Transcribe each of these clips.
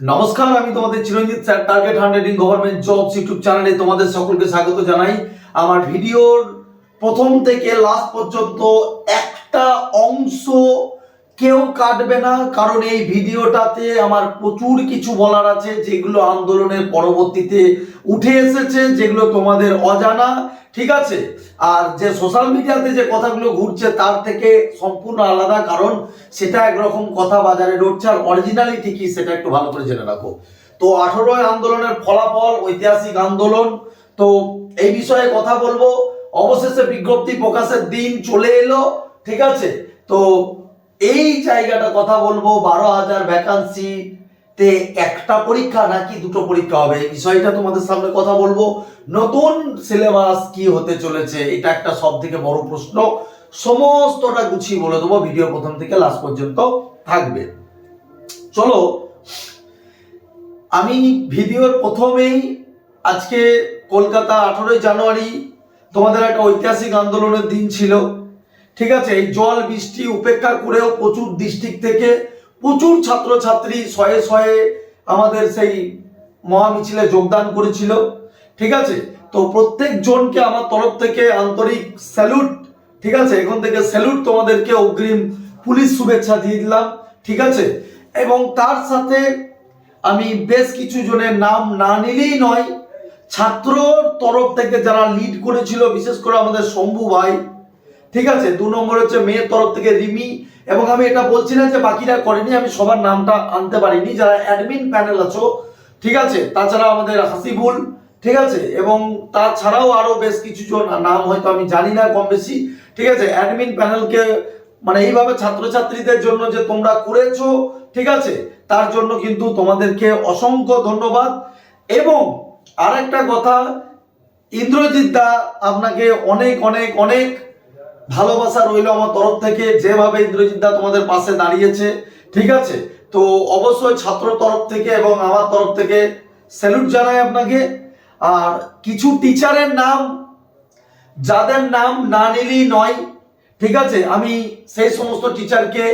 নমস্কার, আমি তোমাদের Chiranjit sir target hundred government jobs YouTube চ্যানেলে তোমাদের সকলকে স্বাগত জানাই। আমার ভিডিওর প্রথম থেকে লাস্ট পর্যন্ত একটা অংশ কেউ কাটবে না, কারণ এই ভিডিওটাতে আমার প্রচুর কিছু বলার আছে যেগুলো আন্দোলনের পরবর্তীতে উঠে এসেছে, যেগুলো তোমাদের অজানা, ঠিক আছে? আর যে সোশ্যাল মিডিয়াতে যে কথাগুলো ঘুরছে তার থেকে সম্পূর্ণ আলাদা কারণ সেটা একরকম কথা বাজারে উঠছে আর অরিজিনালিটি কি সেটা একটু ভালো করে জেনে রাখো। তো আঠারোই আন্দোলনের ফলাফল, ঐতিহাসিক আন্দোলন, তো এই বিষয়ে কথা বলব। অবশেষে বিজ্ঞপ্তি প্রকাশের দিন চলে এলো, ঠিক আছে? তো এই জায়গাটা কথা বলব, বারো হাজার ভ্যাকান্সি তে একটা পরীক্ষা নাকি দুটো পরীক্ষা হবে? এই বিষয়টা তোমাদের সামনে কথা বলব। নতুন সিলেবাস কি হতে চলেছে, এটা একটা সব থেকে বড় প্রশ্ন। সমস্তটা গুছিয়ে বলে দেবো ভিডিও প্রথম থেকে লাস্ট পর্যন্ত থাকবে। চলো, আমি ভিডিওর প্রথমেই আজকে কলকাতা আঠারোই জানুয়ারি, তোমাদের একটা ঐতিহাসিক আন্দোলনের দিন ছিল। ঠিক আছে, এই জল, বৃষ্টি উপেক্ষা করেও প্রচুর ডিস্ট্রিক্ট থেকে প্রচুর ছাত্রছাত্রী শয়ে শয়ে আমাদের সেই মহামিছিলে যোগদান করেছিল, ঠিক আছে? তো প্রত্যেক জনকে আমার তরফ থেকে আন্তরিক স্যালুট ঠিক আছে? এখন থেকে স্যালুট তোমাদেরকে অগ্রিম পুলিশ শুভেচ্ছা দিয়ে দিলাম, ঠিক আছে? এবং তার সাথে আমি বেশ কিছু জনের নাম না নিলেই নয় ছাত্র তরফ থেকে যারা লিড করেছিল, বিশেষ করে আমাদের শম্ভু ভাই ঠিক আছে, দু নম্বর হচ্ছে মেয়ের তরফ থেকে রিমি, এবং আমি এটা বলছি না যে বাকিরা করেনি, আমি সবার নামটা আনতে পারিনি, যারা অ্যাডমিন প্যানেল আছো, ঠিক আছে, তাছাড়া আমাদের হাসিবুল, ঠিক আছে, এবং তাছাড়াও আরও বেশ কিছু জন নাম হয়তো আমি জানি না কম বেশি, ঠিক আছে অ্যাডমিন প্যানেলকে মানে এইভাবে ছাত্রছাত্রীদের জন্য যে তোমরা করেছ, ঠিক আছে, তার জন্য কিন্তু তোমাদেরকে অসংখ্য ধন্যবাদ, এবং আরেকটা কথা, ইন্দ্রজিৎ দা আপনাকে অনেক অনেক অনেক ভালোবাসা রইল আমার তরফ থেকে, যেভাবে ইন্দ্রজিৎ দা তোমাদের পাশে দাঁড়িয়েছে, ঠিক আছে? তো অবশ্যই ছাত্র তরফ থেকে এবং আমার তরফ থেকে স্যালুট জানাই আপনাকে। আর কিছু টিচারের নাম, যাদের নাম না নিলেই নয়, ঠিক আছে? আমি সেই সমস্ত টিচারকে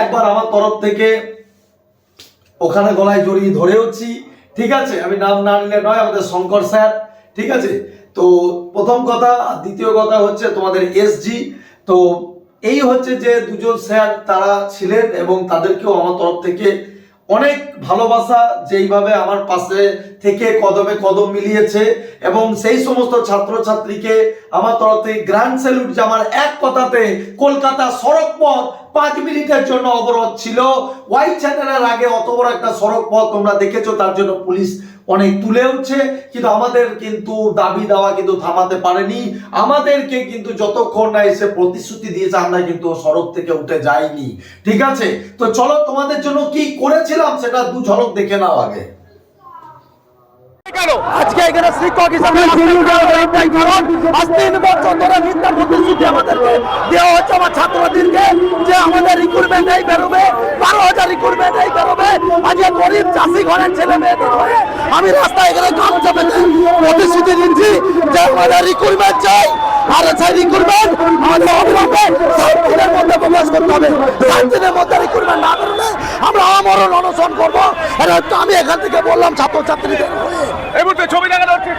একবার আমার তরফ থেকে ওখানে গলায় জড়িয়ে ধরেওছি, ঠিক আছে? আমি নাম না নিলে নয়, আমাদের শঙ্কর স্যার, ঠিক আছে? তো প্রথম কথা, দ্বিতীয় কথা হচ্ছে তোমাদের এসজি তো এই হচ্ছে যে দুজন স্যার তারা ছিলেন এবং তাদেরকেও আমার তরফ থেকে অনেক ভালোবাসা, যেইভাবে আমার পাশে থেকে কদমে কদম মিলিয়েছে এবং সেই সমস্ত ছাত্রছাত্রীকে আমার তরফ থেকে গ্র্যান্ড স্যালুট যে আমার এক কথাতে কলকাতা সড়ক পথ পাঁচ মিনিটের জন্য অবরোধ ছিল। ওয়াই চ্যানেলের আগে অত বড় একটা সড়ক পথ তোমরা দেখেছ, তার জন্য পুলিশ অনেক তুলে উঠছে। কিন্তু আমাদের কিন্তু দাবি দেওয়া কিন্তু থামাতে পারেনি। আমাদেরকে কিন্তু যতক্ষণ না এসে প্রতিশ্রুতি দিয়েছে, আমরা কিন্তু সড়ক থেকে উঠে যাইনি। ঠিক আছে? তো চলো তোমাদের জন্য কি করেছিলাম সেটা দু ঝলক দেখে নাও আগে। আজকে এখানে শিক্ষক হিসাবে একটাই কারণ আজ তিন বছর ধরে মিথ্যা প্রতিশ্রুতি আমাদেরকে দেওয়া হচ্ছে। আমার ছাত্রদেরকে যে আমাদের রিক্রুটমেন্ট এই বেরোবে বারো হাজার রিক্রুটমেন্ট এই বেরোবে। আজকে গরিব চাষি ঘরের ছেলে মেয়েদের হয়ে আমি রাস্তায় এখানে গামছা পেতে প্রতিশ্রুতি দিচ্ছি যে আমাদের রিক্রুটমেন্ট চাই। আর সেই রিক্রুটমেন্ট আমাদের অবিলম্বে দিনের মধ্যে প্রকাশ করতে হবে। সাত দিনের মধ্যে রিক্রুটমেন্ট না বেরোলে আমরা আমরণ অনশন করব। আমি এখান থেকে বললাম ছাত্রছাত্রীদের হয়ে। এই মুহূর্তে ছবি দেখানো হচ্ছে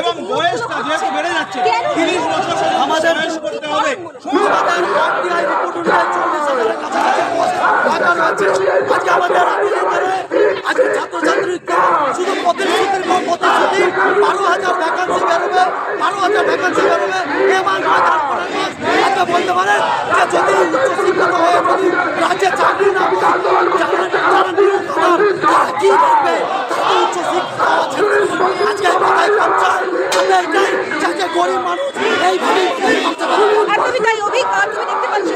এবং বয়সটা যেহেতু বেড়ে যাচ্ছে তিরিশ বছর আমাদের করতে হবে আজকে আমাদের আজকে ছাত্রছাত্রীকে শুধু প্রতিশ্রুতির পর প্রতিশ্রুতি বারো হাজার ভ্যাকান্সি বেরোবে বারো হাজার ভ্যাকান্সি বেরোবে আজকে বলতে পারেন যে যদি উচ্চশিক্ষিত হয়ে যদি রাজ্যে চাকরি না পান যারা যারা নিরক্ষর তারা কি করবে তারা তো উচ্চশিক্ষিত আছে আজকে কোথায় খরচা আমরা এটাই যাতে গরিব মানুষ এইভাবে একদমই তাই অভিজ্ঞ তুমি দেখতে পাচ্ছ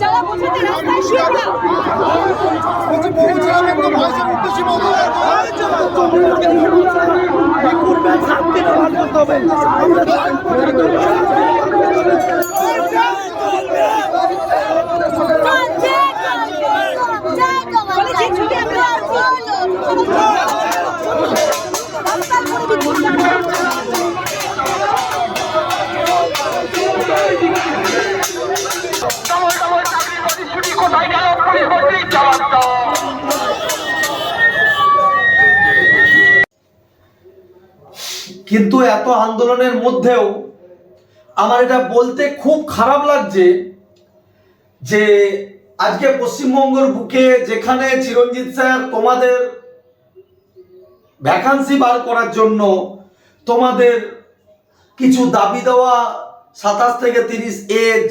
যারা বোঝাতে রাস্তায় শিক্ষা বলছি বলছিলাম একদম বয়সে উদ্দেশ্যই রিক্রুটমেন্ট শান্তি ব্যবহার করতে হবে আমরা কিন্তু এত আন্দোলনের মধ্যেও আমার এটা বলতে খুব খারাপ লাগছে যে আজকে পশ্চিমবঙ্গের বুকে যেখানে চিরঞ্জিত স্যার তোমাদের ভ্যাকান্সি বার করার জন্য তোমাদের কিছু দাবি দেওয়া সাতাশ থেকে তিরিশ এজ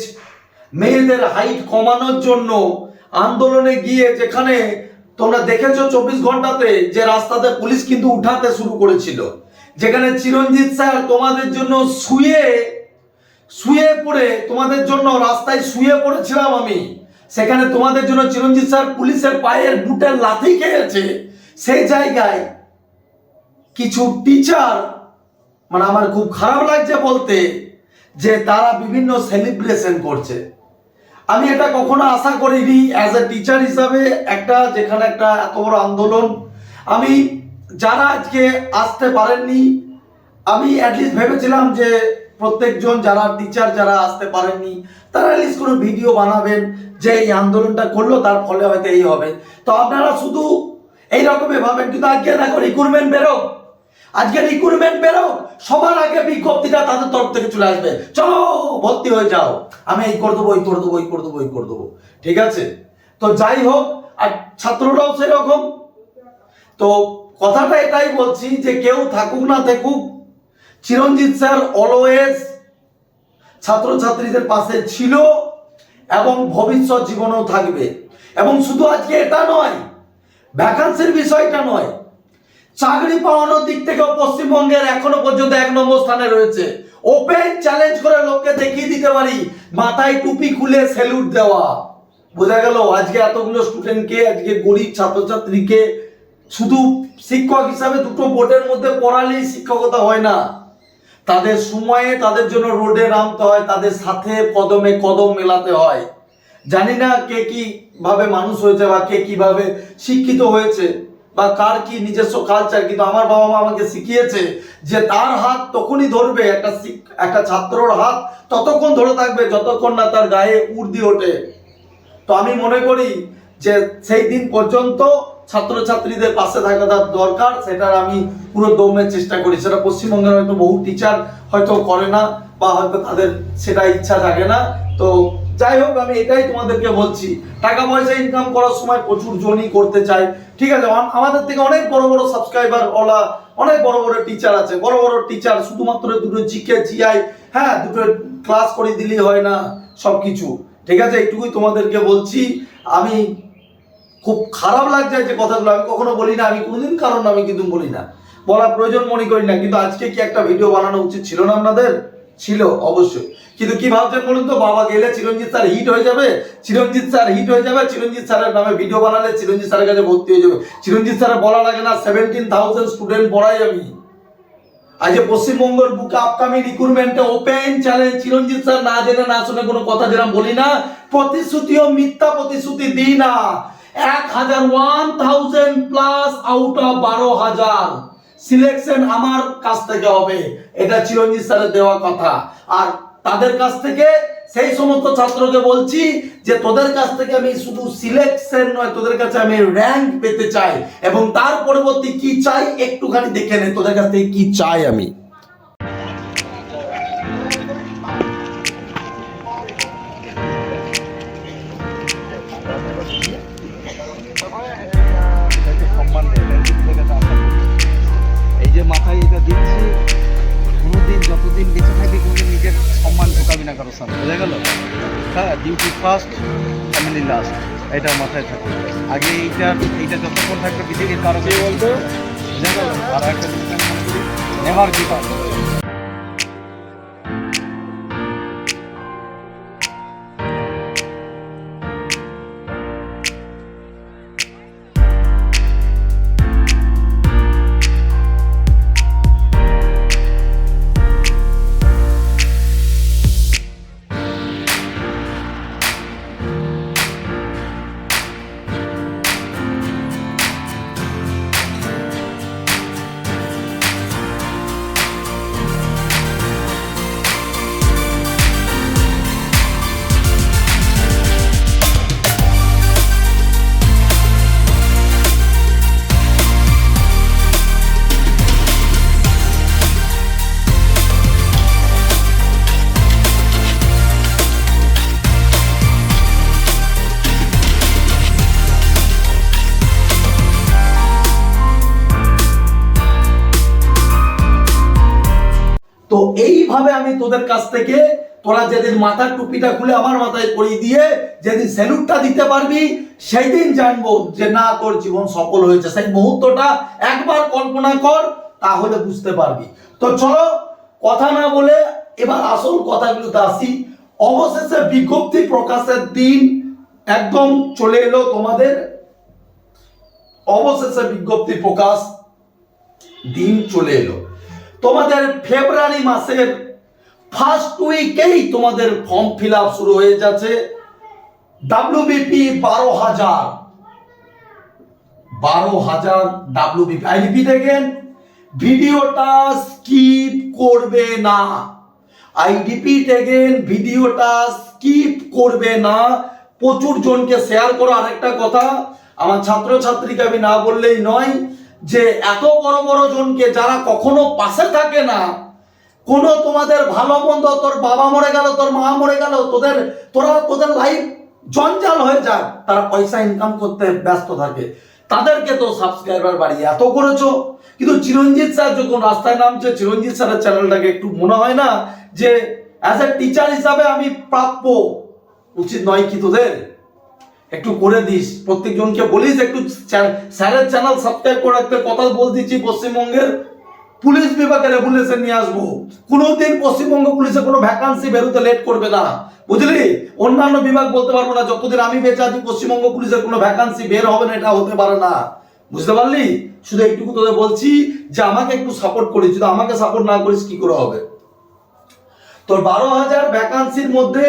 মেয়েদের হাইট কমানোর জন্য আন্দোলনে গিয়ে যেখানে তোমরা দেখেছ চব্বিশ ঘন্টাতে যে রাস্তাতে পুলিশ কিন্তু উঠাতে শুরু করেছিল। যেখানে চিরঞ্জিত স্যার তোমাদের জন্য শুয়ে শুয়ে পড়ে, তোমাদের জন্য রাস্তায় শুয়ে পড়েছিলাম আমি। সেখানে তোমাদের জন্য চিরঞ্জিত স্যার পুলিশের পায়ের বুটের লাথি খেয়েছে। সেই জায়গায় কিছু টিচার মানে আমার খুব খারাপ লাগছে বলতে, যে তারা বিভিন্ন সেলিব্রেশন করছে। আমি এটা কখনো আশা করিনি অ্যাজ এ টিচার হিসাবে একটা, যেখানে একটা এত বড় আন্দোলন। আমি যারা আজকে আসতে পারেননি, আমি অ্যাটলিস্ট ভেবেছিলাম যে প্রত্যেকজন যারা টিচার যারা আসতে পারেননি, তারা অ্যাটলিস্ট কোনো ভিডিও বানাবেন যে এই আন্দোলনটা করল, তার ফলে হয়তো এই হবে। তো আপনারা শুধু এই রকমই ভাবেন, কিন্তু আজকে দেখো রিক্রুটমেন্ট বেরো আজকে রিক্রুটমেন্ট বেরো সবার আগে বিজ্ঞপ্তিটা তাদের তরফ থেকে চলে আসবে। চলো, ভর্তি হয়ে যাও। আমি এই করে দেবো ওই করে দেবো ওই করে দেবো ওই করে দেবো। ঠিক আছে? তো যাই হোক, আর ছাত্ররাও সেরকম। তো কথাটা এটাই বলছি যে কেউ থাকুক না থাকুক, চিরঞ্জিত স্যার অলওয়েজ ছাত্রছাত্রীদের পাশে ছিল এবং ভবিষ্যৎ জীবনেও থাকবে। এবং শুধু আজকে এটা নয় ভ্যাকান্সির বিষয়টা নয়, চাকরি পাওয়ানোর দিক থেকে পশ্চিমবঙ্গের এখনও পর্যন্ত এক নম্বর স্থানে রয়েছে। ওপেন চ্যালেঞ্জ করে লোককে দেখিয়ে দিতে পারি, মাথায় টুপি খুলে স্যালুট দেওয়া। বোঝা গেল আজকে এতগুলো স্টুডেন্টকে আজকে গরিব ছাত্রছাত্রীকে শুধু শিক্ষক হিসাবে দুটো বোর্ডের মধ্যে পড়ালেই শিক্ষকতা হয় না। তাদের সময়ে তাদের জন্য রোডে নামতে হয়, তাদের সাথে কদমে কদম মেলাতে হয়। জানি না কে কি ভাবে মানুষ হয়েছে বা কে কীভাবে শিক্ষিত হয়েছে বা কার কি নিজস্ব কালচার কিন্তু আমার বাবা মা আমাকে শিখিয়েছে যে তার হাত তখনই ধরবে, একটা একটা ছাত্রর হাত ততক্ষণ ধরে থাকবে যতক্ষণ না তার গায়ে উর্দি ওঠে। তো আমি মনে করি যে সেই দিন পর্যন্ত ছাত্রছাত্রীদের পাশে থাকাটা দরকার, সেটার আমি পুরো দমের চেষ্টা করি। সেটা পশ্চিমবঙ্গের হয়তো বহু টিচার হয়তো করে না, বা হয়তো তাদের সেটা ইচ্ছা থাকে না। তো যাই হোক, আমি এটাই তোমাদেরকে বলছি। টাকা পয়সা ইনকাম করার সময় প্রচুর জনই করতে চাই। ঠিক আছে আমাদের থেকে অনেক বড় বড় সাবস্ক্রাইবার ওলা, অনেক বড় বড় টিচার আছে। বড় বড় টিচার শুধুমাত্র দুটো জিকে জিআই হ্যাঁ দুটো ক্লাস করে দিলেই হয় না সব কিছু ঠিক আছে, এইটুকুই তোমাদেরকে বলছি। আমি খুব খারাপ লাগছে যে কথাগুলো আমি কখনো বলি না, আমি কোনোদিন কারণ আমি কিন্তু বলি না। বলা প্রয়োজন মনে করি না, কিন্তু আজকে কি একটা ভিডিও বানানো উচিত ছিল না আপনাদের? ছিল, অবশ্যই। কিন্তু কি ভাবছেন বলুন তো, বাবা গেলে চিরঞ্জিত স্যার হিট হয়ে যাবে? চিরঞ্জিত স্যার হিট হয়ে যাবে? চিরঞ্জিত স্যারের নামে ভিডিও বানালে চিরঞ্জিত স্যারের কাছে ভর্তি হয়ে যাবে। চিরঞ্জিত স্যারের বলা লাগে না সেভেন্টিন থাউজেন্ড স্টুডেন্ট পড়াই আমি। আজ পশ্চিমবঙ্গের বুকে আপকামিং রিক্রুটমেন্টে ওপেন চ্যালেঞ্জ চিরঞ্জিত স্যার না জেনে না শুনে কোনো কথা যেরকম বলি না, প্রতিশ্রুতিও মিথ্যা প্রতিশ্রুতি দিই না। এক হাজার one thousand plus out of বারো হাজার। সিলেকশন আমার কাছ থেকে হবে। এটা চিরঞ্জিত স্যারের দেওয়া কথা। আর তাদের কাছ থেকে সেই সমস্ত ছাত্রকে বলছি যে, তোদের কাছ থেকে আমি শুধু সিলেকশন নয়, তোদের কাছে আমি র্যাঙ্ক পেতে চাই। এবং তার পরবর্তী কি চাই, একটুখানি দেখে নে, তোদের কাছ থেকে কি চাই আমি। যতদিন বেঁচে থাকবি কোনোদিন নিজের সম্মান ঢোকাবি না কারোর সামনে। বোঝা গেল? হ্যাঁ ডিউটি ফার্স্ট ফ্যামিলি লাস্ট এটা মাথায় থাকে আগে এইটা এইটা যতক্ষণ থাকবে পৃথিবীর কারও বলতো? বোঝা গেল? আর একটা নেভার গিভ আপ কাছ থেকে তোরা যেদিন মাথার টুপিটা খুলে আমার মাথায় পরিয়ে দিয়ে যেদিন স্যালুটটা দিতে পারবি সেই দিন জানব যে না, তোর জীবন সফল হয়েছে। সেই মুহূর্তটা একবার কল্পনা কর, তাহলে বুঝতে পারবি। তো চলো, কথা না বলে এবার আসল কথাগুলোতে আসি। অবশেষে বিজ্ঞপ্তি প্রকাশের দিন একদম চলে এলো তোমাদের। অবশেষে বিজ্ঞপ্তি প্রকাশ দিন চলে এলো। তোমাদের ফেব্রুয়ারি মাসের ফার্স্ট উইকেই তোমাদের ফর্ম ফিল আপ শুরু হয়ে যাচ্ছে। ডাব্লিউবিপি বারো হাজার। বারো হাজার W B P I repeat again ভিডিওটা স্কিপ করবে না। আই রিপিট এগেন ভিডিওটা স্কিপ করবে না। প্রচুর জনকে শেয়ার করো আরেকটা কথা। আমার ছাত্র ছাত্রীকে আমি না বললেই নয় যে, এত বড় বড় জনকে যারা কখনো পাশে থাকে না কোনো তোমাদের ভালো মন্দ, তোর বাবা মরে গেল, তোর মা মরে গেল, তোদের, তোরা, তোদের লাইফ জঞ্জাল হয়ে যায়। তারা পয়সা ইনকাম করতে ব্যস্ত থাকে। তাদেরকে তো সাবস্ক্রাইবার বাড়িয়ে এত করেছ। কিন্তু চিরঞ্জিত স্যার যখন রাস্তায় নামছে, চিরঞ্জিত স্যারের চ্যানেলটাকে একটু মনে হয় না যে অ্যাজ এ টিচার হিসাবে আমি প্রাপ্য। উচিত নয় কি তোদের? একটু করে দিস। প্রত্যেকজনকে বলিস, একটু স্যারের চ্যানেল সাবস্ক্রাইব করে রাখতে। কথা বলতেছি পশ্চিমবঙ্গের। পুলিশ বিভাগে রেগুলেশন নিয়ে আসব। কোনোদিন পশ্চিমবঙ্গ পুলিশে কোনো ভ্যাকান্সি বেরোতে লেট করবে না। বুঝলি? অন্যান্য বিভাগ বলতে পারব না, যতদিন আমি বেঁচে আছি, পশ্চিমবঙ্গ পুলিশের কোনো ভ্যাকান্সি বের হবে না, এটা হতে পারে না। বুঝতে পারলি? শুধু একটুকু তোদের বলছি যে আমাকে একটু সাপোর্ট করিস। যদি আমাকে সাপোর্ট না করিস, কি করে হবে? তোর বারো হাজার ভ্যাকান্সির মধ্যে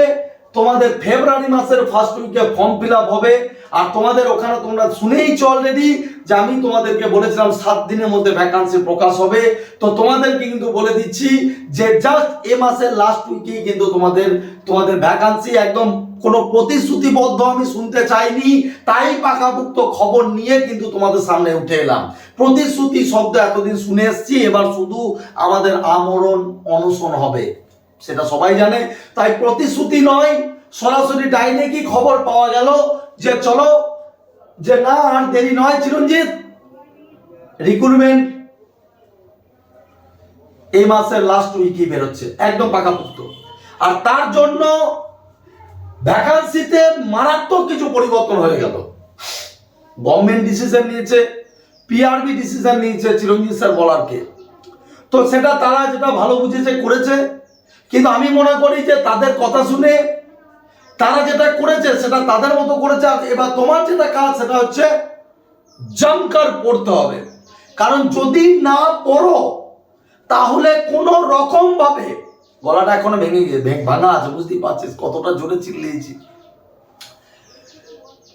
তোমাদের ফেব্রুয়ারি মাসের ফার্স্ট উইকে ফর্ম ফিল হবে। আর তোমাদের ওখানে তোমরা শুনেইছো অলরেডি যে আমি তোমাদেরকে বলেছিলাম সাত দিনের মধ্যে ভ্যাকান্সি প্রকাশ হবে। তো তোমাদেরকে কিন্তু বলে দিচ্ছি যে জাস্ট এ মাসের লাস্ট উইকেই কিন্তু তোমাদের তোমাদের ভ্যাকান্সি একদম কোনো প্রতিশ্রুতিবদ্ধ আমি শুনতে চাইনি। তাই পাকাপুক্ত খবর নিয়ে কিন্তু তোমাদের সামনে উঠে এলাম। প্রতিশ্রুতি শব্দ এতদিন শুনে এসছি, এবার শুধু আমাদের আমরণ অনশন হবে। সেটা সবাই জানে। তাই প্রতিশ্রুতি নয়, সরাসরি ডাইনে কি খবর পাওয়া গেল যে চলো, যে না, আর দেরি নয়, চিরঞ্জিত। রিক্রুটমেন্ট এই মাসের লাস্ট উইকই বেরোচ্ছে, একদম পাকাপুক্ত। আর তার জন্য ভ্যাকান্সিতে মারাত্মক কিছু পরিবর্তন হয়ে গেল। গভর্নমেন্ট ডিসিশন নিয়েছে পিআরবি ডিসিশন নিয়েছে চিরঞ্জিত স্যার বলারকে। তো সেটা তারা যেটা ভালো বুঝেছে, করেছে কিন্তু আমি মনে করি যে তাদের কথা শুনে তারা যেটা করেছে, সেটা তাদের মতো করেছে এবার তোমার যেটা কাজ, সেটা হচ্ছে জমকার পড়তে হবে। কারণ যদি না পড়ো, তাহলে কোনো রকম ভাবে গলাটা এখনও ভেঙে গিয়ে ভেঙ- আছে, বুঝতেই পারছিস, কতটা জোরে চিল্লিয়েছি।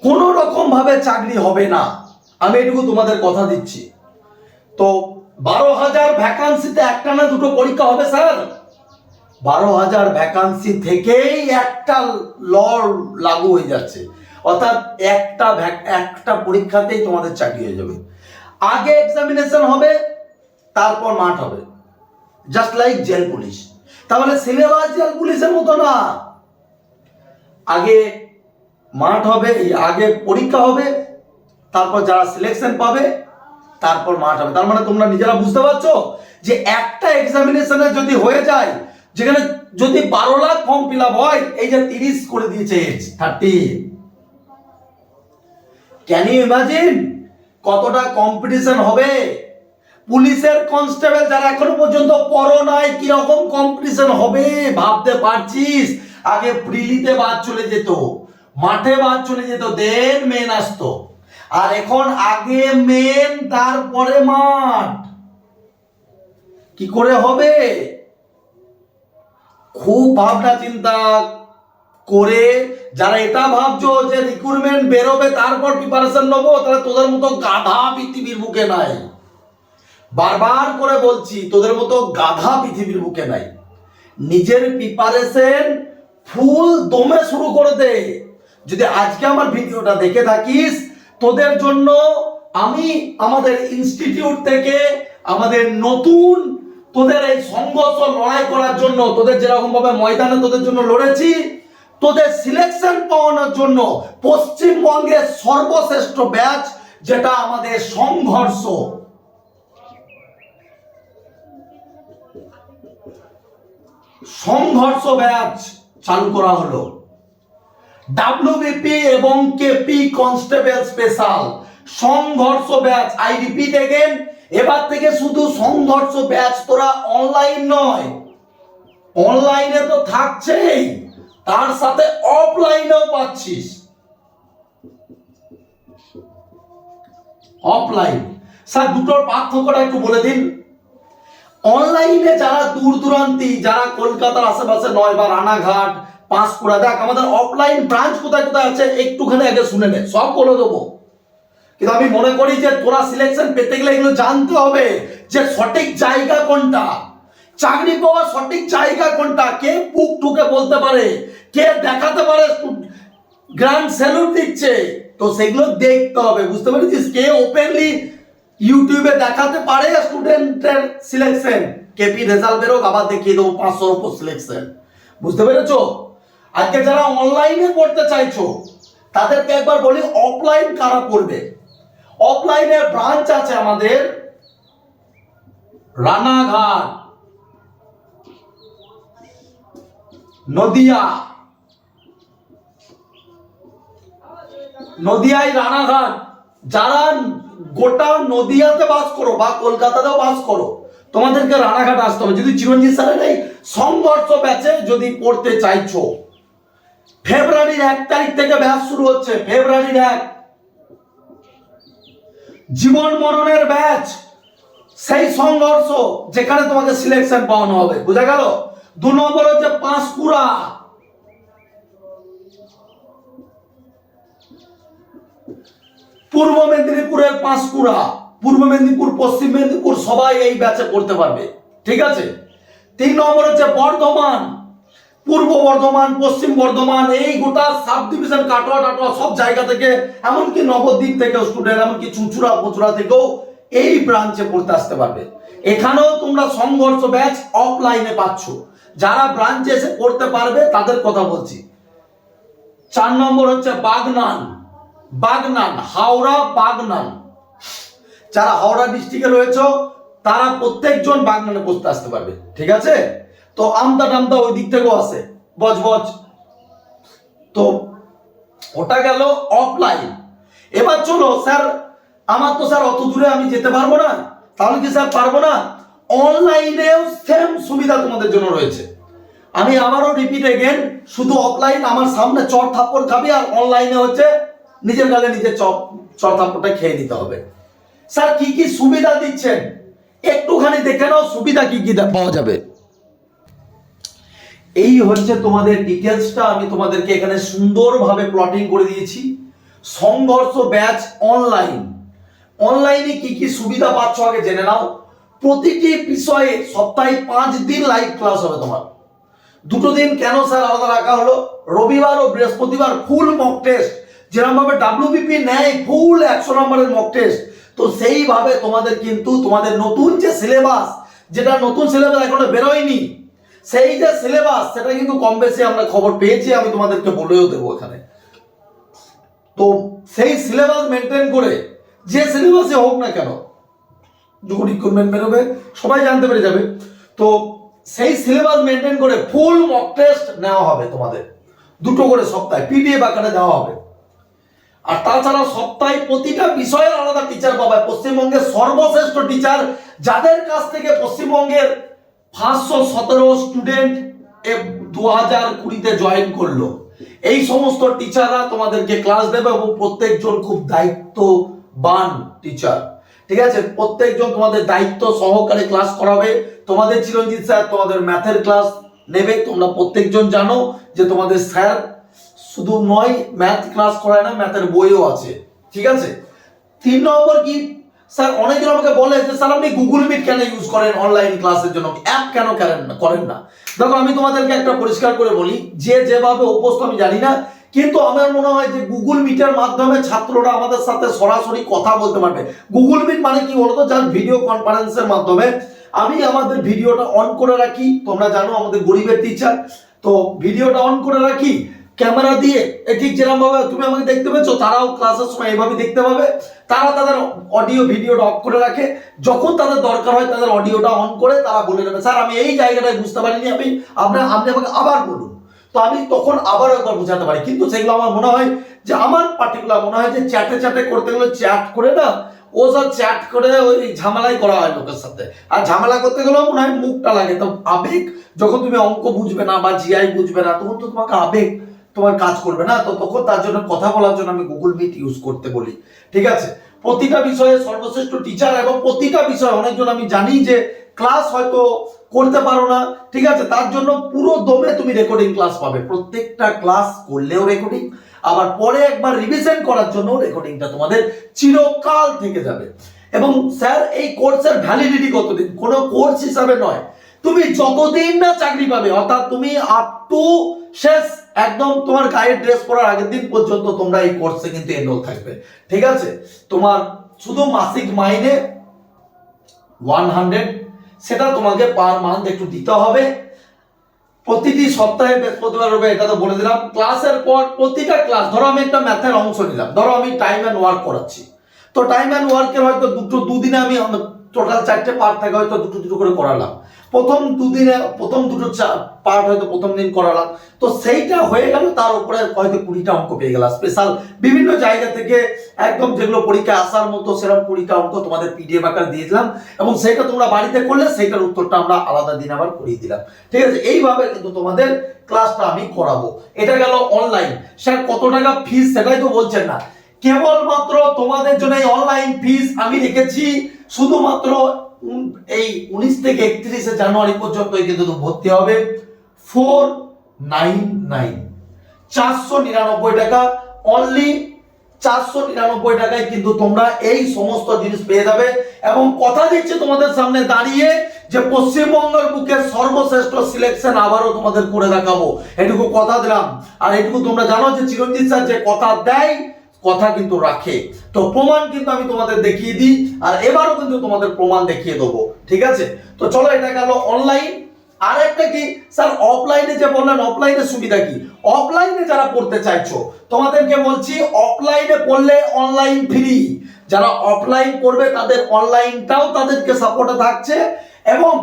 কোনো রকম ভাবে চাকরি হবে না। আমি এটুকু তোমাদের কথা দিচ্ছি। তো বারো হাজার ভ্যাকান্সিতে একটা না দুটো পরীক্ষা হবে, স্যার। বারো হাজার ভ্যাকান্সি থেকেই একটা ল লাগু হয়ে যাচ্ছে। অর্থাৎ একটা একটা পরীক্ষাতেই তোমাদের চাকরি হয়ে যাবে। আগে এক্সামিনেশন হবে, তারপর মাঠ হবে। জাস্ট লাইক জেল পুলিশ তাহলে সিলেবাস জেল পুলিশের মতো না। আগে মাঠ হবে আগে পরীক্ষা হবে, তারপর যারা সিলেকশন পাবে, তারপর মাঠ হবে। তার মানে তোমরা নিজেরা বুঝতে পারছ যে একটা এক্সামিনেশনে যদি হয়ে যায় যেখানে যদি বারো লাখ ফর্ম ফিল হয়, এই যে তিরিশ করে দিয়েছে থার্টি ক্যান ইউ ইমাজিন কতটা কম্পিটিশন হবে? পুলিশের কনস্টেবল যারা এখনও পর্যন্ত পড়ো নাই কীরকম কম্পিটিশন হবে, ভাবতে পারছিস? আগে প্রিলিতে বাদ চলে যেত, মাঠে বাদ চলে যেত দেন মেন আসতো। আর এখন আগে মেন তারপরে মাঠ। কি করে হবে? খুব ভাবনা চিন্তা করে যারা এটা ভাবছ যে রিক্রুটমেন্ট বেরোবে, তারপর প্রিপারেশন নেব, তাহলে তোদের মতো গাধা পৃথিবীর বুকে নাই। বারবার করে বলছি, তোদের মতো গাধা পৃথিবীর বুকে নাই। নিজের প্রিপারেশন ফুল দমে শুরু করে দে। যদি আজকে আমার ভিডিওটা দেখে থাকিস, তোদের জন্য আমি আমাদের ইনস্টিটিউট থেকে আমাদের নতুন তোদের এই সংঘর্ষ লড়াই করার জন্য, তোদের যেরকম ভাবে ময়দানে তোদের জন্য লড়েছি, তোদের সিলেকশন পাওয়ানোর জন্য পশ্চিমবঙ্গের সর্বশ্রেষ্ঠ ব্যাচ যেটা আমাদের সংঘর্ষ। সংঘর্ষ ব্যাচ চালু করা হলো। ডাব্লিউবিপি এবং কেপি কনস্টেবল স্পেশাল সংঘর্ষ ব্যাচ আইডিপি এগেন এবার থেকে শুধু সংঘর্ষ ব্যাচ তোরা অনলাইন নয়। অনলাইনে তো থাকছেই, তার সাথে অফলাইনেও পাচ্ছিস। অফলাইন স্যার, দুটোর পার্থক্যটা একটু বলে দিন। অনলাইনে যারা দূর দূরান্তি, যারা কলকাতার আশেপাশে নয় বা রানাঘাট, পাঁশকুড়া, দেখ, আমাদের অফলাইন ব্রাঞ্চ কোথায় কোথায় আছে, একটুখানি আগে শুনে নে, সব বলে দেবো। কিন্তু আমি মনে করি যে তোরা সিলেকশন পেতে গেলে এগুলো জানতে হবে যে সঠিক জায়গা কোনটা। চাকরি পাওয়ার সঠিক জায়গা কোনটা? কে বুক ঠুকে বলতে পারে? কে দেখাতে পারে গ্র্যান্ড স্যালুট দিচ্ছে? তো সেগুলো দেখতে হবে, বুঝতে পেরেছিস? কে ওপেনলি ইউটিউবে দেখাতে পারে স্টুডেন্টের সিলেকশন কেপি রেজাল্ট বেরোক, আবার দেখিয়ে দেবো পাঁচশোর উপর সিলেকশন বুঝতে পেরেছ? আজকে যারা অনলাইনে পড়তে চাইছো, তাদেরকে একবার বলি অফলাইন কারা পড়বে? অফলাইনের ব্রাঞ্চ আছে আমাদের রানাঘাট, নদিয়া। নদিয়ায় রানাঘাট। যারা গোটা নদিয়াতে বাস করো বা কলকাতাতেও বাস করো, তোমাদেরকে রানাঘাট আসতে হবে। যদি চিরঞ্জিত স্যারের এই সংঘর্ষ ব্যাচে যদি পড়তে চাইছো, ফেব্রুয়ারির এক তারিখ থেকে ব্যাচ শুরু হচ্ছে, ফেব্রুয়ারির এক। জীবন মরণের ব্যাচ। সেই সংঘর্ষ যেখানে তোমাকে সিলেকশন পাওয়ানো হবে। বুঝা গেল? দু নম্বর হচ্ছে পাঁশকুড়া। পূর্ব মেদিনীপুরের পাঁশকুড়া, পূর্ব মেদিনীপুর, পশ্চিম মেদিনীপুর সবাই এই ব্যাচে পড়তে পারবে। ঠিক আছে? তিন নম্বর হচ্ছে বর্ধমান। পূর্ব বর্ধমান, পশ্চিম বর্ধমান, এই গোটা সাব ডিভিশন কাটোয়া টাটোয়া সব জায়গা থেকে, এমনকি নবদ্বীপ থেকে স্টুডেন্ট এমনকি চুঁচুড়া, পচুড়া থেকেও এই ব্রাঞ্চে পড়তে আসতে পারবে। এখানেও তোমরা সংঘর্ষ ব্যাচ অফলাইনে পাচ্ছ। যারা ব্রাঞ্চে এসে পড়তে পারবে, তাদের কথা বলছি। চার নম্বর হচ্ছে বাগনান। বাগনান, হাওড়া, বাগনান। যারা হাওড়া ডিস্ট্রিক্টে রয়েছে, তারা প্রত্যেকজন বাগনানে বসতে আসতে পারবে। ঠিক আছে? তো আমদা টামদা ওই দিক থেকেও আসে বজ বজ। তো ওটা গেল অফলাইন এবার চলো, স্যার, আমার তো স্যার অত দূরে আমি যেতে পারব না। তাহলে কি স্যার পারব না? অনলাইনেও সেম সুবিধা তোমাদের জন্য রয়েছে। আমি আবারও রিপিট এগেন শুধু অফলাইন আমার সামনে চট থাপ্পড় খাবি আর অনলাইনে হচ্ছে নিজের গালে নিজের চপ চট থাপ্পড়টা খেয়ে নিতে হবে। স্যার, কি কি সুবিধা দিচ্ছেন? একটুখানি দেখে নাও সুবিধা কি কি পাওয়া যাবে। এই হচ্ছে তোমাদের ডিটেলসটা আমি তোমাদেরকে এখানে সুন্দরভাবে প্লটিং করে দিয়েছি। সংঘর্ষ ব্যাচ অনলাইন অনলাইনে কি কি সুবিধা পাচ্ছ আগে জেনে নাও। প্রতিটি বিষয়ে সপ্তাহে পাঁচ দিন লাইভ ক্লাস হবে তোমার। দুটো দিন কেন স্যার আলাদা রাখা হলো? রবিবার ও বৃহস্পতিবার ফুল মক টেস্ট যেরকম ভাবে ডাব্লিউবিপি নেয় ফুল একশো নম্বরের মক টেস্ট তো সেইভাবে তোমাদের কিন্তু তোমাদের নতুন যে সিলেবাস যেটা নতুন সিলেবাস এখনও বেরোয়নি সেই যে সিলেবাস সেটা কিন্তু কম বেশি আমরা খবর পেয়েছি, আমি তোমাদেরকে বলেও দেবো এখানে। তো সেই সিলেবাস মেনটেন করে, যে সিলেবাসে হোক না কেন, যখন রিক্রুটমেন্ট বেরোবে, সবাই জানতে পেরে যাবে। তো সেই সিলেবাস মেনটেন করে ফুল মক টেস্ট নেওয়া হবে তোমাদের। দুটো করে সপ্তাহে পিডিএফ আকারে দেওয়া হবে। আর তাছাড়া সপ্তাহে প্রতিটা বিষয়ের আলাদা টিচার পাবে। পশ্চিমবঙ্গের সর্বশ্রেষ্ঠ টিচার যাদের কাছ থেকে পশ্চিমবঙ্গের পাঁচশো সতেরো স্টুডেন্ট দু হাজার কুড়িতে জয়েন করল। এই সমস্ত টিচাররা তোমাদেরকে ক্লাস দেবে এবং প্রত্যেকজন খুব দায়িত্ববান টিচার ঠিক আছে? প্রত্যেকজন তোমাদের দায়িত্ব সহকারে ক্লাস করাবে। তোমাদের চিরঞ্জিত স্যার তোমাদের ম্যাথের ক্লাস নেবে। তোমরা প্রত্যেকজন জানো যে তোমাদের স্যার শুধু নয় ম্যাথ ক্লাস করায় না ম্যাথের বইও আছে। ঠিক আছে? তিন নম্বর কি? স্যার অনেকজন আমাকে বলে যে, স্যার, আপনি গুগল মিট কেন ইউজ করেন অনলাইন ক্লাসের জন্য? অ্যাপ কেন করেন না করেন না? দেখো, আমি তোমাদেরকে একটা পরিষ্কার করে বলি, যে যেভাবে অভ্যস্ত আমি জানি না, কিন্তু আমার মনে হয় যে গুগল মিটের মাধ্যমে ছাত্ররা আমাদের সাথে সরাসরি কথা বলতে পারবে। গুগল মিট মানে কি বলতো? যার ভিডিও কনফারেন্সের মাধ্যমে আমি আমাদের ভিডিওটা অন করে রাখি। তোমরা জানো, আমাদের গরিবের টিচার তো ভিডিওটা অন করে রাখি। ক্যামেরা দিয়ে ঠিক যেরকম ভাবে তুমি আমাকে দেখতে পেয়েছ, তারাও ক্লাসের সময় এভাবে দেখতে পাবে। তারা তাদের অডিও ভিডিওটা অফ করে রাখে। যখন তাদের দরকার হয়, তাদের অডিওটা অন করে তারা বলে নেবে স্যার, আমি এই জায়গাটায় বুঝতে পারিনি, আমি আপনার আপনি আমাকে আবার বলুন। তো আমি তখন আবার একবার বোঝাতে পারি। কিন্তু সেগুলো আমার মনে হয় যে, আমার পার্টিকুলার মনে হয় যে চ্যাটে চ্যাটে করতে গেলে চ্যাট করে না, ও সব চ্যাট করে ওই ঝামেলাই করা হয় লোকের সাথে। আর ঝামেলা করতে গেলেও মনে হয় মুখটা লাগে। তো আবেগ, যখন তুমি অঙ্ক বুঝবে না বা জিআই বুঝবে না, তখন তো তোমাকে আবেগ তোমার কাজ করবে না, তো তখন তার জন্য কথা বলার জন্য আমি গুগল মিট ইউজ করতে বলি। ঠিক আছে? প্রতিটা বিষয়ে সর্বশ্রেষ্ঠ টিচার এবং প্রতিটা বিষয়ে অনেকজন আমি জানি যে ক্লাস হয়তো করতে পারো না, ঠিক আছে? তার জন্য পুরো দমে তুমি রেকর্ডিং ক্লাস পাবে। প্রত্যেকটা ক্লাস করলেও রেকর্ডিং আবার পরে একবার রিভিশন করার জন্য রেকর্ডিংটা তোমাদের চিরকাল থেকে যাবে। এবং স্যার, এই কোর্সের ভ্যালিডিটি কতদিন? কোনো কোর্স হিসাবে নয়। তুমি যতদিন না চাকরি পাবে, অর্থাৎ তুমি আপ টু শেষ একদম তোমার গায়ের ড্রেস পরার আগের দিন পর্যন্ত তোমরা এই কোর্সে কিন্তু এনরোল থাকবে। ঠিক আছে? তোমার শুধু মাসিক মাইনে ওয়ান হান্ড্রেড সেটা তোমাকে পার মান্থ একটু দিতে হবে। প্রতিটি সপ্তাহে বৃহস্পতিবার রবিবার, এটা তো বলে দিলাম। ক্লাসের পর প্রতিটা ক্লাস ধরো আমি একটা ম্যাথের অংশ নিলাম। ধরো আমি টাইম অ্যান্ড ওয়ার্ক করাচ্ছি তো টাইম অ্যান্ড ওয়ার্কের হয়তো দুটো, দুদিনে আমি টোটাল চারটে পার্ট থাকে হয়তো দুটো দুটো করে করালাম। প্রথম দুদিনে, প্রথম দুটো পার্ট হয়তো প্রথম দিন করালাম। তো সেইটা হয়ে গেল, তার উপরে হয়তো কুড়িটা অঙ্ক পেয়ে গেলাম। স্পেশাল বিভিন্ন জায়গা থেকে একদম যেগুলো পরীক্ষা আসার মতো সেরকম কুড়িটা অঙ্ক তোমাদের পিডিএফ আকার দিয়ে দিলাম এবং সেটা তোমরা বাড়িতে করলে সেইটার উত্তরটা আমরা আলাদা দিন আবার করিয়ে দিলাম। ঠিক আছে? এইভাবে কিন্তু তোমাদের ক্লাসটা আমি করাবো। এটা গেল অনলাইন স্যার, কত টাকা ফিস সেটাই তো বলছেন না। কেবলমাত্র তোমাদের জন্য এই অনলাইন ফিস আমি রেখেছি। শুধুমাত্র এই উনিশ থেকে একত্রিশে জানুয়ারি পর্যন্ত কিন্তু ভর্তি হবে। ফোর নাইন নাইন চারশো নিরানব্বই টাকা। অনলি চারশো নিরানব্বই টাকায় কিন্তু তোমরা এই সমস্ত জিনিস পেয়ে যাবে। এবং কথা দিচ্ছি তোমাদের সামনে দাঁড়িয়ে যে পশ্চিমবঙ্গের বুকের সর্বশ্রেষ্ঠ সিলেকশন আবারও তোমাদের করে দেখাবো। এটুকু কথা দিলাম। আর এটুকু তোমরা জানো যে চিরঞ্জিত স্যার যে কথা দেয় কথা কিন্তু রাখে। তো প্রমাণ কিন্তু আমি তোমাদের দেখিয়ে দিই, আর এবারও কিন্তু তোমাদের প্রমাণ দেখিয়ে দেবো। ঠিক আছে? তো চলো, এটা গেল অনলাইন আর একটা কি? স্যার অফলাইনে যে বললেন অফলাইনে সুবিধা কি? অফলাইনে যারা পড়তে চাইছো, তোমাদেরকে বলছি অফলাইনে পড়লে অনলাইন ফ্রি যারা অফলাইন পড়বে, তাদের অনলাইনটাও তাদেরকে সাপোর্টে থাকছে, এবং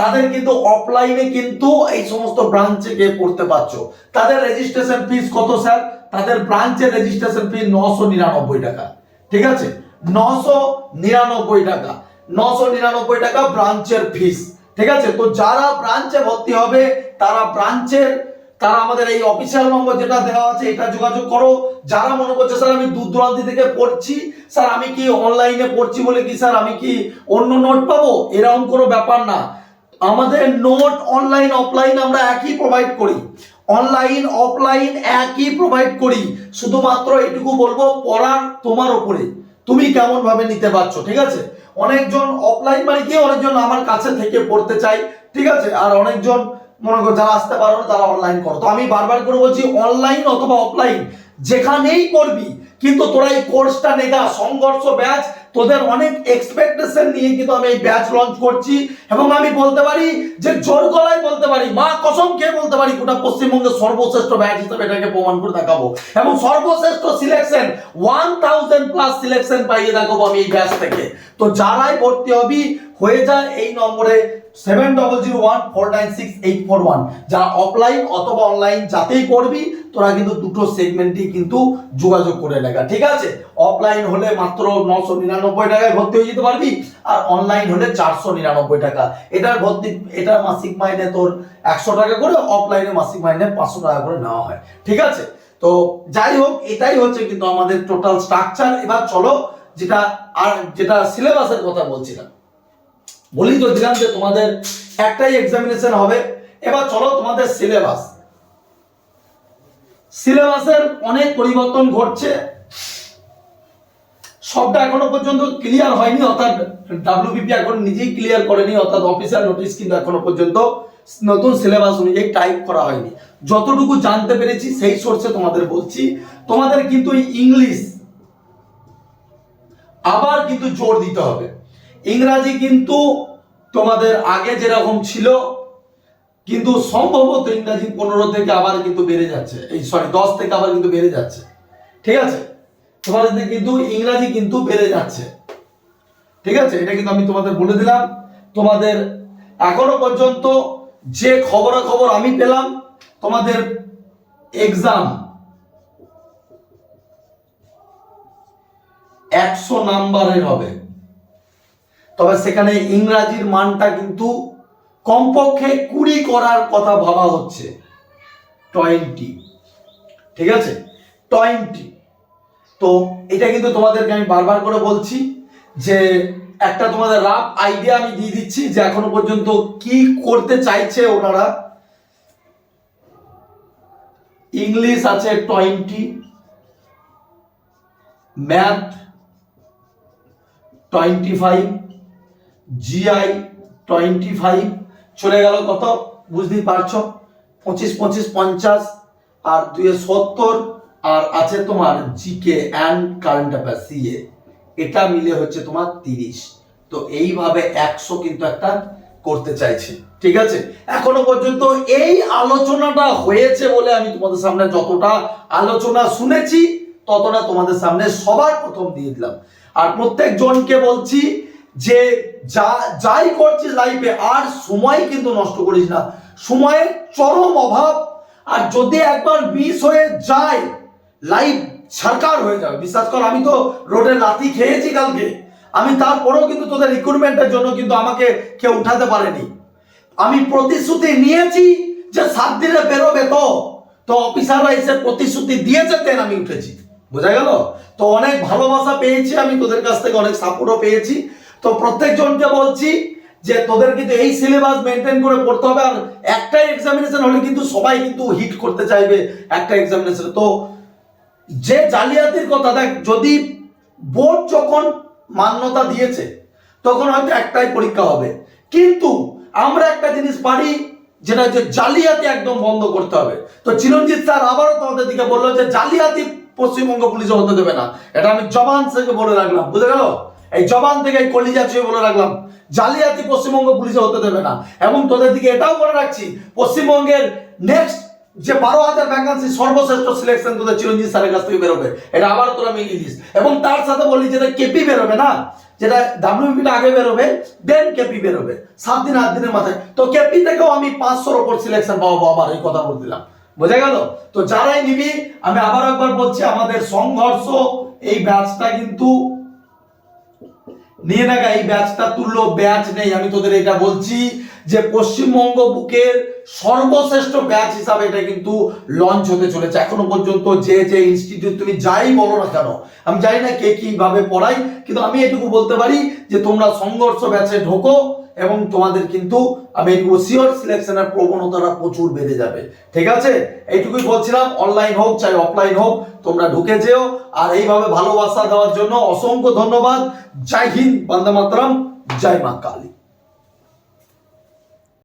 তাদের কিন্তু অফলাইনে কিন্তু এই সমস্ত ব্রাঞ্চে গিয়ে পড়তে পারছ। তাদের রেজিস্ট্রেশন ফিস কত, স্যার? তাদের ব্রাঞ্চের রেজিস্ট্রেশন ফি নশো নিরানব্বই টাকা। ঠিক আছে? নশো নিরানব্বই টাকা। নশো নিরানব্বই টাকা ব্রাঞ্চের ফিস ঠিক আছে? তো যারা ব্রাঞ্চে ভর্তি হবে, তারা ব্রাঞ্চের তারা আমাদের এই অফিসিয়াল নম্বর যেটা দেওয়া আছে, এটা যোগাযোগ করো। যারা মনে করছে, স্যার, আমি দূর দূরান্তি থেকে পড়ছি, স্যার, আমি কি অনলাইনে পড়ছি বলে কি, স্যার, আমি কি অন্য নোট পাবো? এরকম কোনো ব্যাপার না। আমাদের নোট অনলাইন অফলাইন আমরা একই প্রোভাইড করি। অনলাইন অফলাইন একই প্রোভাইড করি। শুধুমাত্র এটুকু বলব, পড়ার তোমার ওপরে তুমি কেমন ভাবে নিতে পারছ, ঠিক আছে? অনেকজন অফলাইন মানে কি অনেকজন আমার কাছে থেকে পড়তে চাই, ঠিক আছে? আর অনেকজন, মনে করো, যারা আসতে পারো না, তারা অনলাইন করো। তো আমি বারবার করে বলছি অনলাইন অথবা অফলাইন যেখানেই করবি, কিন্তু তোরা এই কোর্সটা নেগা, সংঘর্ষ, ব্যাচ তোদের অনেক এক্সপেকটেশন নিয়ে কিন্তু আমি এই ব্যাচ লঞ্চ করছি। এবং আমি বলতে পারি যে জোর গলায় বলতে পারি মা কসম কে বলতে পারি, গোটা পশ্চিমবঙ্গের সর্বশ্রেষ্ঠ ব্যাচ হিসেবে এটাকে প্রমাণ করে দেখাবো। এবং সর্বশ্রেষ্ঠ selection one thousand plus selection পাইয়ে দেখাবো আমি এই ব্যাচ থেকে। তো যারাই ভর্তি হবি হয়ে যায় এই নম্বরে seven double zero one four nine six eight four one যারা অফলাইন অথবা অনলাইন যাতেই করবি, তোরা কিন্তু দুটো সেগমেন্টই কিন্তু যোগাযোগ করে নেগা, ঠিক আছে? অফলাইন হলে মাত্র নশো নিরানব্বই টাকায় ভর্তি হয়ে যেতে পারবি, আর অনলাইন হলে চারশো নিরানব্বই টাকা। এটার ভর্তি, এটার মাসিক মাইনে তোর একশো টাকা করে অফলাইনে মাসিক মাইনে পাঁচশো টাকা করে নেওয়া হয়, ঠিক আছে? তো যাই হোক, এটাই হচ্ছে কিন্তু আমাদের টোটাল স্ট্রাকচার এবার চলো, যেটা আর যেটা সিলেবাসের কথা বলছিলাম। বলি তো দিলাম যে তোমাদের একটাই এক্সামিনেশন হবে। এবার চলো তোমাদের সিলেবাস সিলেবাসের অনেক পরিবর্তন ঘটছে। সবটা এখনও পর্যন্ত ক্লিয়ার হয়নি, অর্থাৎ ডাব্লিউবিপি এখন নিজেই ক্লিয়ার করেনি, অর্থাৎ অফিসিয়াল নোটিশ কিন্তু এখনও পর্যন্ত নতুন সিলেবাস অনুযায়ী টাইপ করা হয়নি। যতটুকু জানতে পেরেছি, সেই সোর্সে তোমাদের বলছি। তোমাদের কিন্তু ইংলিশ আবার কিন্তু জোর দিতে হবে। ইংরাজি কিন্তু তোমাদের আগে যেরকম ছিল, কিন্তু সম্ভবত ইংরাজি পনেরো থেকে আবার কিন্তু বেড়ে যাচ্ছে। এই সরি দশ থেকে আবার কিন্তু বেড়ে যাচ্ছে। ঠিক আছে? তোমাদের কিন্তু ইংরাজি কিন্তু বেড়ে যাচ্ছে। ঠিক আছে? এটা কিন্তু আমি তোমাদের বলে দিলাম। তোমাদের এখনও পর্যন্ত যে খবরাখবর আমি পেলাম, তোমাদের এক্সাম একশো নাম্বারের হবে। তবে সেখানে ইংরাজির মানটা কিন্তু কমপক্ষে কুড়ি করার কথা ভাবা হচ্ছে। টোয়েন্টি। ঠিক আছে? টোয়েন্টি। তো এটা কিন্তু তোমাদেরকে আমি বারবার করে বলছি যে একটা তোমাদের রাফ আইডিয়া আমি দিয়ে দিচ্ছি যে এখনও পর্যন্ত কি করতে চাইছে ওনারা। ইংলিশ আছে twenty. Math twenty five. G I twenty five চলে গেল কত? বুঝতেই পারছ? পঁচিশ পঁচিশ, পঞ্চাশ, আর দুয়ে সত্তর, আর আছে তোমার G K and current affair C A এটা মিলে হচ্ছে তোমার তিরিশ। তো এইভাবে একশো কিন্তু একটা করতে চাইছি। ঠিক আছে? এখনও পর্যন্ত এই আলোচনাটা হয়েছে বলে আমি তোমাদের সামনে যতটা আলোচনা শুনেছি, ততটা তোমাদের সামনে সবার প্রথম দিয়ে দিলাম। আর প্রত্যেক জনকে বলছি যে যা, যাই করছিস লাইফে আর সময় কিন্তু নষ্ট করিস না। সময়ের চরম অভাব। আর যদি একবার বিষ হয়ে যায় লাইফ সরকার হয়ে যাবে। বিশ্বাস কর, আমি তো রোডে লাথি খেয়েছি কালকে। আমি তারপরেও কিন্তু তোদের রিক্রুটমেন্টের জন্য কিন্তু আমাকে কেউ উঠাতে পারেনি। আমি প্রতিশ্রুতি নিয়েছি যে সাত দিনে বেরোবে তো। তো অফিসাররা এসে প্রতিশ্রুতি দিয়েছে তেন আমি উঠেছি। বোঝা গেল? তো অনেক ভালোবাসা পেয়েছি আমি তোদের কাছ থেকে, অনেক সাপোর্টও পেয়েছি। তো প্রত্যেকজনকে বলছি যে তোদের কিন্তু এই সিলেবাস মেনটেন করে পড়তে হবে আর একটাই এক্সামিনেশন হলে কিন্তু সবাই কিন্তু হিট করতে চাইবে একটা এক্সামিনেশন তো যে জালিয়াতির কথা, দেখ, যদি বোর্ড যখন মান্যতা দিয়েছে, তখন হয়তো একটাই পরীক্ষা হবে। কিন্তু আমরা একটা জিনিস পারি, যেটা হচ্ছে জালিয়াতি একদম বন্ধ করতে হবে। তো চিরঞ্জিত স্যার আবারও তোমাদের দিকে বলল যে জালিয়াতি পশ্চিমবঙ্গ পুলিশে হতে দেবে না। এটা আমি জবান থেকে বলে রাখলাম, বুঝে গেল? এই জবান থেকে কলিজা ছুঁয়ে বলে রাখলাম। জালিয়াতি পশ্চিমবঙ্গ পুলিশে হতে দেবে না। এবং তোদের দিকে এটাও বলে রাখছি, পশ্চিমবঙ্গের নেক্সট যে বারো হাজার ভ্যাকান্সি সর্বশ্রেষ্ঠ সিলেকশন তোদের চিরঞ্জিত স্যারের কাছ থেকে বেরোবে। এটা আবার তোরা মিলিয়ে দিস। এবং তার সাথে বলি, যেটা কেপি বেরোবে না, যেটা ডাব্লিউপিটা আগে বেরোবে দেন কেপি বেরোবে। সাত দিন, আট দিনের মাথায়। তো কেপি থেকেও আমি পাঁচশোর ওপর সিলেকশন পাবো আবার, এই কথা বলে দিলাম। বোঝা গেল? তো যারাই নিবি, আমি আবার একবার বলছি, আমাদের সংঘর্ষ, এই ব্যাচটা কিন্তু নিয়ে দেখা এই ব্যাচটা তুললো, ব্যাচ নেই। আমি তোদের এটা বলছি যে পশ্চিমবঙ্গ বুকের সর্বশ্রেষ্ঠ ব্যাচ হিসাবে এটা কিন্তু লঞ্চ হতে চলেছে। এখনও পর্যন্ত যে যে ইনস্টিটিউট তুমি যাই বলো না কেন, আমি জানি না কে কীভাবে পড়াই কিন্তু আমি এটুকু বলতে পারি যে তোমরা সংঘর্ষ ব্যাচে ঢোকো এবং তোমাদের কিন্তু, আমি ওসিওর সিলেকশনের প্রবণতাটা প্রচুর বেড়ে যাবে। ঠিক আছে? এইটুকুই বলছিলাম অনলাইন হোক চাই অফলাইন হোক, তোমরা ঢুকে যেও। আর এইভাবে ভালোবাসা দেওয়ার জন্য অসংখ্য ধন্যবাদ। জয় হিন্দ, বন্দে মাতরম, জয় মা কালী।